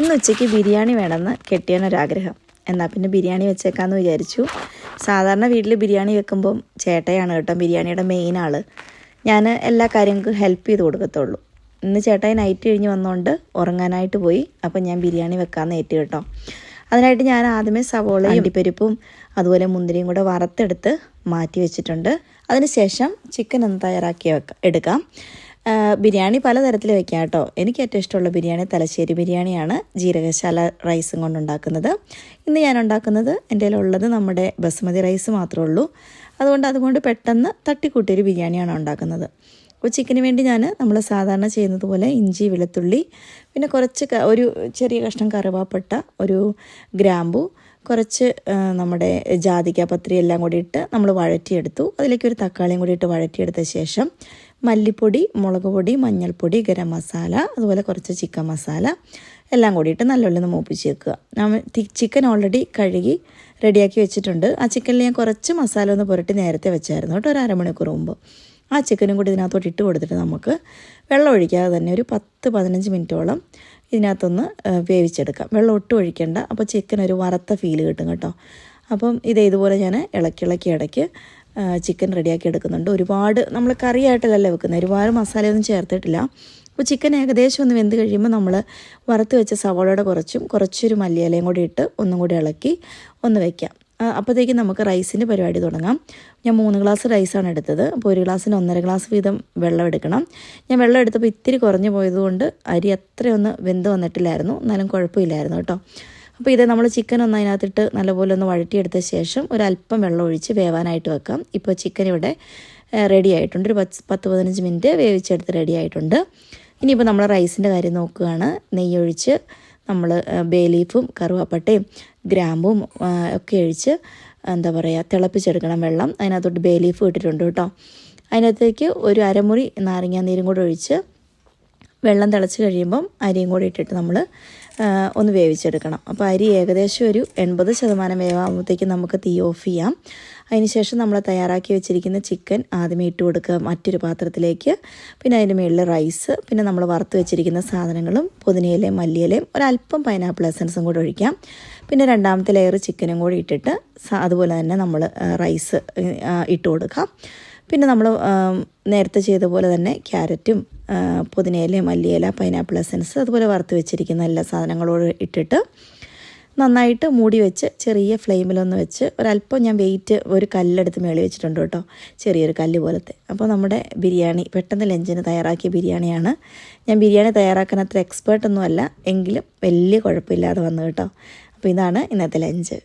ഇന്ന് ഉച്ചയ്ക്ക് ബിരിയാണി വേണമെന്ന് കെട്ടിയാനൊരാഗ്രഹം എന്നാൽ പിന്നെ ബിരിയാണി വെച്ചേക്കാമെന്ന് വിചാരിച്ചു. സാധാരണ വീട്ടിൽ ബിരിയാണി വെക്കുമ്പം ചേട്ടയാണ് കേട്ടോ ബിരിയാണിയുടെ മെയിൻ ആൾ ഞാൻ എല്ലാ കാര്യങ്ങൾക്കും ഹെൽപ്പ് ചെയ്ത് കൊടുക്കത്തുള്ളൂ. ഇന്ന് ചേട്ടായി നൈറ്റ് കഴിഞ്ഞ് വന്നുകൊണ്ട് ഉറങ്ങാനായിട്ട് പോയി. അപ്പം ഞാൻ ബിരിയാണി വെക്കാമെന്ന് ഏറ്റു കേട്ടോ. അതിനായിട്ട് ഞാൻ ആദ്യമേ സവോളയും ഇടിപ്പരിപ്പും അതുപോലെ മുന്തിരിയും കൂടെ വറുത്തെടുത്ത് മാറ്റി വെച്ചിട്ടുണ്ട്. അതിനുശേഷം ചിക്കൻ ഒന്ന് തയ്യാറാക്കി വെക്കാം എടുക്കാം. ബിരിയാണി പലതരത്തിൽ വെക്കാം കേട്ടോ. എനിക്ക് ഏറ്റവും ഇഷ്ടമുള്ള ബിരിയാണി തലശ്ശേരി ബിരിയാണിയാണ്. ജീരകശാല റൈസും കൊണ്ടുണ്ടാക്കുന്നത്. ഇന്ന് ഞാൻ ഉണ്ടാക്കുന്നത് എന്റെ ഉള്ളത് നമ്മുടെ ബസുമതി റൈസ് മാത്രമേ ഉള്ളൂ. അതുകൊണ്ട് അതുകൊണ്ട് പെട്ടെന്ന് തട്ടിക്കൂട്ടിയൊരു ബിരിയാണിയാണ് ഉണ്ടാക്കുന്നത്. ചിക്കന് വേണ്ടി ഞാൻ നമ്മൾ സാധാരണ ചെയ്യുന്നത് പോലെ ഇഞ്ചി വെളുത്തുള്ളി പിന്നെ കുറച്ച് ഒരു ചെറിയ കഷ്ണം കറുവാപ്പട്ട ഒരു ഗ്രാമ്പു കുറച്ച് നമ്മുടെ ജാതിക്ക പത്രി എല്ലാം കൂടി ഇട്ട് നമ്മൾ വഴറ്റിയെടുത്തു. അതിലേക്ക് ഒരു തക്കാളിയും കൂടി ഇട്ട് വഴറ്റിയെടുത്ത ശേഷം മല്ലിപ്പൊടി മുളക് പൊടി മഞ്ഞൾപ്പൊടി ഗരം മസാല അതുപോലെ കുറച്ച് ചിക്കൻ മസാല എല്ലാം കൂടിയിട്ട് നല്ലോണം ഒന്ന് മൂപ്പിച്ച് വെക്കുക നമ്മൾ ചിക്കൻ ഓൾറെഡി കഴുകി റെഡിയാക്കി വെച്ചിട്ടുണ്ട്. ആ ചിക്കനിൽ ഞാൻ കുറച്ച് മസാല ഒന്ന് പുരട്ടി നേരത്തെ വെച്ചായിരുന്നു കേട്ടോ ഒരു അരമണിക്കൂർ മുമ്പ്. ആ ചിക്കനും കൂടി ഇതിനകത്തോട്ട് ഇട്ട് കൊടുത്തിട്ട് നമുക്ക് വെള്ളം ഒഴിക്കാതെ തന്നെ ഒരു പത്ത് പതിനഞ്ച് മിനിറ്റോളം ഇതിനകത്തൊന്ന് വേവിച്ചെടുക്കാം. വെള്ളം ഒട്ടും ഒഴിക്കേണ്ട. അപ്പോൾ ചിക്കൻ ഒരു വറുത്ത ഫീൽ കിട്ടും കേട്ടോ. അപ്പം ഇത് ഇതുപോലെ ഞാൻ ഇളക്കി ഇളക്കി ഇടയ്ക്ക് ചിക്കൻ റെഡിയാക്കി എടുക്കുന്നുണ്ട്. ഒരുപാട് നമ്മൾ കറിയായിട്ടല്ല വെക്കുന്നത് ഒരുപാട് മസാലയൊന്നും ചേർത്തിട്ടില്ല. അപ്പോൾ ചിക്കൻ ഏകദേശം ഒന്ന് വെന്ത് കഴിയുമ്പോൾ നമ്മൾ വറുത്ത് വെച്ച സവാളയുടെ കുറച്ചും കുറച്ചൊരു മല്ലിയിലയും കൂടി ഇട്ട് ഒന്നും കൂടി ഇളക്കി ഒന്ന് വയ്ക്കാം അപ്പോഴത്തേക്കും നമുക്ക് റൈസിന്റെ പരിപാടി തുടങ്ങാം. ഞാൻ മൂന്ന് ഗ്ലാസ് റൈസാണ് എടുത്തത്. അപ്പോൾ ഒരു ഗ്ലാസ്സിന് ഒന്നര ഗ്ലാസ് വീതം വെള്ളം എടുക്കണം. ഞാൻ വെള്ളം എടുത്തപ്പോൾ ഇത്തിരി കുറഞ്ഞു പോയതുകൊണ്ട് അരി അത്രയൊന്ന് വെന്ത് വന്നിട്ടില്ലായിരുന്നു. എന്നാലും കുഴപ്പമില്ലായിരുന്നു കേട്ടോ. അപ്പോൾ ഇത് നമ്മൾ ചിക്കൻ ഒന്ന് അതിനകത്തിട്ട് നല്ലപോലെ ഒന്ന് വഴറ്റിയെടുത്ത ശേഷം ഒരു അല്പം വെള്ളം ഒഴിച്ച് വേവാനായിട്ട് വെക്കാം. ഇപ്പോൾ ചിക്കൻ ഇവിടെ റെഡി ആയിട്ടുണ്ട്. ഒരു പത്ത് പത്ത് പതിനഞ്ച് മിനിറ്റ് വേവിച്ചെടുത്ത് റെഡി ആയിട്ടുണ്ട്. ഇനിയിപ്പോൾ നമ്മൾ റൈസിന്റെ കാര്യം നോക്കുകയാണ്. നെയ്യൊഴിച്ച് നമ്മൾ ബേ ലീഫും കറുവാപ്പട്ടയും ഗ്രാമ്പും ഒക്കെ ഒഴിച്ച് എന്താ പറയുക തിളപ്പിച്ചെടുക്കണം വെള്ളം. അതിനകത്തോട്ട് ബേ ലീഫ് ഇട്ടിട്ടുണ്ട് കേട്ടോ. അതിനകത്തേക്ക് ഒരു അരമുറി നാരങ്ങാ നീരും കൂടെ ഒഴിച്ച് വെള്ളം തിളച്ച് കഴിയുമ്പം അരിയും കൂടി ഇട്ടിട്ട് നമ്മൾ ഒന്ന് വേവിച്ചെടുക്കണം. അപ്പോൾ അരി ഏകദേശം ഒരു എൺപത് ശതമാനം വേവാകുമ്പോഴത്തേക്കും നമുക്ക് തീ ഓഫ് ചെയ്യാം. അതിനുശേഷം നമ്മൾ തയ്യാറാക്കി വെച്ചിരിക്കുന്ന ചിക്കൻ ആദ്യമേ ഇട്ട് കൊടുക്കുക മറ്റൊരു പാത്രത്തിലേക്ക്. പിന്നെ അതിന്റെ മുകളിൽ റൈസ് പിന്നെ നമ്മൾ വറുത്ത് വെച്ചിരിക്കുന്ന സാധനങ്ങളും പുതിനയിലയും മല്ലിയിലയും ഒരല്പം പൈനാപ്പിൾ എസൻസും കൂടി ഒഴിക്കാം. പിന്നെ രണ്ടാമത്തെ ലെയർ ചിക്കനും കൂടി ഇട്ടിട്ട് അതുപോലെ തന്നെ നമ്മൾ റൈസ് ഇട്ട് കൊടുക്കാം. പിന്നെ നമ്മൾ നേരത്തെ ചെയ്ത പോലെ തന്നെ ക്യാരറ്റും പുതിനയിലയും പുതിനയില മല്ലിയില പൈനാപ്പിൾ എസൻസ് അതുപോലെ വറുത്ത് വെച്ചിരിക്കുന്ന എല്ലാ സാധനങ്ങളോട് ഇട്ടിട്ട് നന്നായിട്ട് മൂടി വെച്ച് ചെറിയ ഫ്ലെയിമിലൊന്ന് വെച്ച് ഒരല്പം ഞാൻ വെയിറ്റ് ഒരു കല്ലെടുത്ത് മേളി വെച്ചിട്ടുണ്ട് കേട്ടോ. ചെറിയൊരു കല്ല് പോലത്തെ. അപ്പോൾ നമ്മുടെ ബിരിയാണി പെട്ടെന്ന് ലഞ്ചിന് തയ്യാറാക്കിയ ബിരിയാണിയാണ്. ഞാൻ ബിരിയാണി തയ്യാറാക്കാൻ അത്ര എക്സ്പേർട്ടൊന്നും അല്ല എങ്കിലും വലിയ കുഴപ്പമില്ലാതെ വന്നു കേട്ടോ. അപ്പോൾ ഇതാണ് ഇന്നത്തെ ലഞ്ച്.